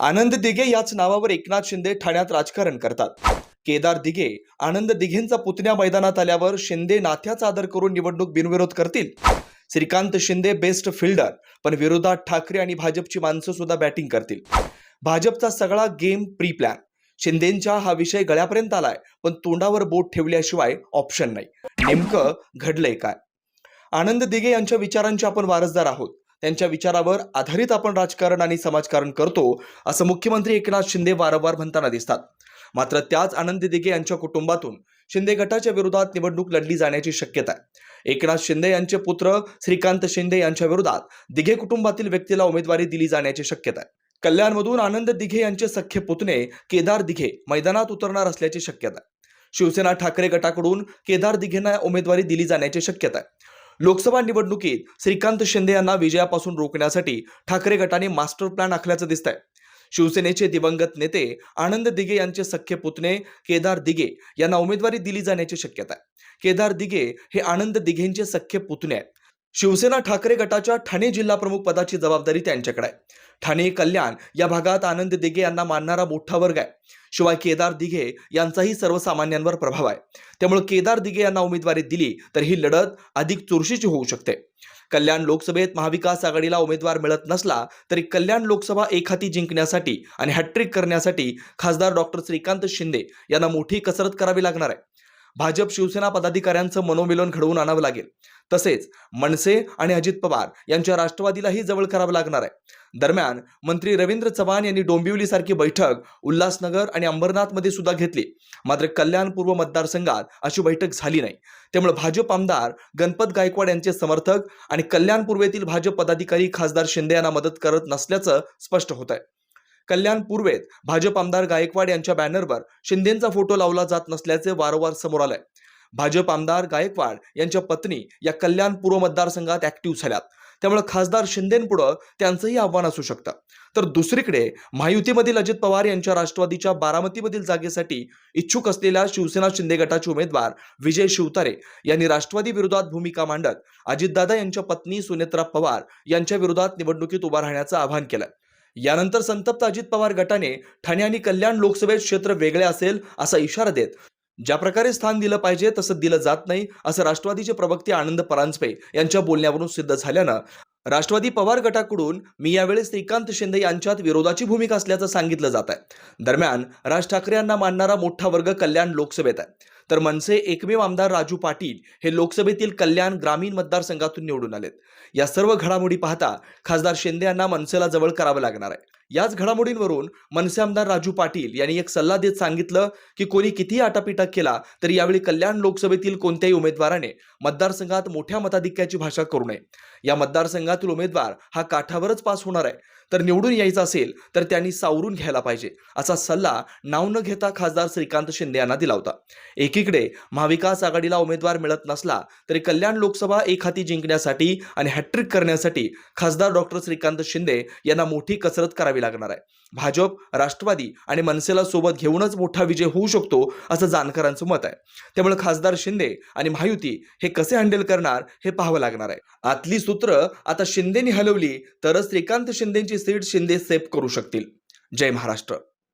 आनंद दिघे याच नावावर एकनाथ शिंदे ठाण्यात राजकारण करतात. केदार दिघे आनंद दिघेंचा पुतण्या मैदानात आल्यावर शिंदे नाथ्याचा आदर करून निवडणूक बिनविरोध करतील. श्रीकांत शिंदे बेस्ट फिल्डर पण विरोधात ठाकरे आणि भाजपची माणसं सुद्धा बॅटिंग करतील. भाजपचा सगळा गेम प्री प्लॅन शिंदेंच्या हा विषय गळ्यापर्यंत आलाय पण तोंडावर बोट ठेवल्याशिवाय ऑप्शन नाही. नेमकं घडलंय काय? आनंद दिघे यांच्या विचारांचे आपण वारसदार आहोत. त्यांच्या विचारावर आधारित आपण राजकारण आणि समाजकारण करतो असं मुख्यमंत्री एकनाथ शिंदे वारंवार म्हणताना दिसतात. मात्र त्याच आनंद दिघे यांच्या कुटुंबातून शिंदे गटाच्या विरोधात निवडणूक लढली जाण्याची शक्यता आहे. एकनाथ शिंदे यांचे पुत्र श्रीकांत शिंदे यांच्या विरोधात दिघे कुटुंबातील व्यक्तीला उमेदवारी दिली जाण्याची शक्यता आहे. कल्याणमधून आनंद दिघे यांचे सख्खे पुतणे केदार दिघे मैदानात उतरणार असल्याची शक्यता आहे. शिवसेना ठाकरे गटाकडून केदार दिघेंना उमेदवारी दिली जाण्याची शक्यता आहे. लोकसभा निवडणुकीत श्रीकांत शिंदे यांना विजयापासून रोखण्यासाठी ठाकरे गटाने मास्टर प्लॅन आखल्याचं दिसतंय. शिवसेनेचे दिवंगत नेते आनंद दिघे यांचे सख्खे पुतणे केदार दिघे यांना उमेदवारी दिली जाण्याची शक्यता आहे. केदार दिघे हे आनंद दिघेंचे सख्खे पुतणे आहेत. शिवसेना ठाकरे गटाच्या ठाणे जिल्हा प्रमुख पदाची जबाबदारी त्यांच्याकडे आहे. ठाणे कल्याण या भागात आनंद दिघे यांना मानणारा मोठा वर्ग आहे. शिवाय केदार दिघे यांचाही सर्वसामान्यांवर प्रभाव आहे. त्यामुळे केदार दिघे यांना उमेदवारी दिली तर ही लढत अधिक चुरशीची होऊ शकते. कल्याण लोकसभेत महाविकास आघाडीला उमेदवार मिळत नसला तरी कल्याण लोकसभा एकहाती जिंकण्यासाठी आणि हॅट्रिक करण्यासाठी खासदार डॉक्टर श्रीकांत शिंदे यांना मोठी कसरत करावी लागणार आहे. भाजप शिवसेना पदाधिकाऱ्यांचं मनोमिलन घडवून आणावं लागेल. तसेच मनसे आणि अजित पवार यांच्या राष्ट्रवादीलाही जवळ करावं लागणार आहे. दरम्यान मंत्री रवींद्र चव्हाण यांनी डोंबिवलीसारखी बैठक उल्हासनगर आणि अंबरनाथमध्ये सुद्धा घेतली. मात्र कल्याण पूर्व मतदारसंघात अशी बैठक झाली नाही. त्यामुळे भाजप आमदार गणपत गायकवाड यांचे समर्थक आणि कल्याण पूर्वेतील भाजप पदाधिकारी खासदार शिंदे यांना मदत करत नसल्याचं स्पष्ट होत आहे. कल्याण पूर्वेत भाजप आमदार गायकवाड यांच्या बॅनरवर शिंदेंचा फोटो लावला जात नसल्याचे वारंवार समोर आलंय. भाजप आमदार गायकवाड यांच्या पत्नी या कल्याण पूर्व मतदारसंघात ऍक्टिव्ह झाल्यात. त्यामुळे खासदार शिंदेपुढं त्यांचंही आव्हान असू शकतं. तर दुसरीकडे महायुतीमधील अजित पवार यांच्या राष्ट्रवादीच्या बारामतीमधील जागेसाठी इच्छुक असलेल्या शिवसेना शिंदे गटाचे उमेदवार विजय शिवतारे यांनी राष्ट्रवादी विरोधात भूमिका मांडत अजितदादा यांच्या पत्नी सुनेत्रा पवार यांच्या विरोधात निवडणुकीत उभा राहण्याचं आवाहन केलं. यानंतर संतप्त अजित पवार गटाने ठाणे आणि कल्याण लोकसभेत क्षेत्र वेगळे असेल असा इशारा देत ज्या प्रकारे स्थान दिलं पाहिजे तसं दिलं जात नाही असं राष्ट्रवादीचे प्रवक्ते आनंद परांजपे यांच्या बोलण्यावरून सिद्ध झाल्यानं राष्ट्रवादी पवार गटाकडून मी यावेळी श्रीकांत शिंदे यांच्यात विरोधाची भूमिका असल्याचं सांगितलं जात आहे. दरम्यान राज ठाकरे यांना मानणारा मोठा वर्ग कल्याण लोकसभेत आहे. तर मनसे एकमेव आमदार राजू पाटील हे लोकसभेतील कल्याण ग्रामीण मतदारसंघातून निवडून आलेत. या सर्व घडामोडी पाहता खासदार शिंदे यांना मनसेला जवळ करावं लागणार आहे. याच घडामोडींवरून मनसे आमदार राजू पाटील यांनी एक सल्ला देत सांगितलं की कोणी कितीही आटापिटा केला तरी यावेळी कल्याण लोकसभेतील कोणत्याही उमेदवाराने मतदारसंघात मोठ्या मताधिक्याची भाषा करू नये. या मतदारसंघातील उमेदवार हा काठावरच पास होणार आहे. तर निवडून यायचं असेल तर त्यांनी सावरून घ्यायला पाहिजे असा सल्ला नाव न घेता खासदार श्रीकांत शिंदे यांना दिला होता. एकीकडे महाविकास आघाडीला उमेदवार मिळत नसला तरी कल्याण लोकसभा एक हाती जिंकण्यासाठी आणि हॅट्रिक करण्यासाठी खासदार डॉक्टर श्रीकांत शिंदे यांना मोठी कसरत करावी लागणार आहे. भाजप राष्ट्रवादी आणि मनसेला सोबत घेऊनच मोठा विजय होऊ शकतो असं जाणकारांचं मत आहे. त्यामुळे खासदार शिंदे आणि महायुती हे कसे हँडल करणार हे पाहावं लागणार आहे. आतली सूत्र आता शिंदेनी हलवली तरच श्रीकांत शिंदेची सीट शिंदे सेफ करू शकतील. जय महाराष्ट्र.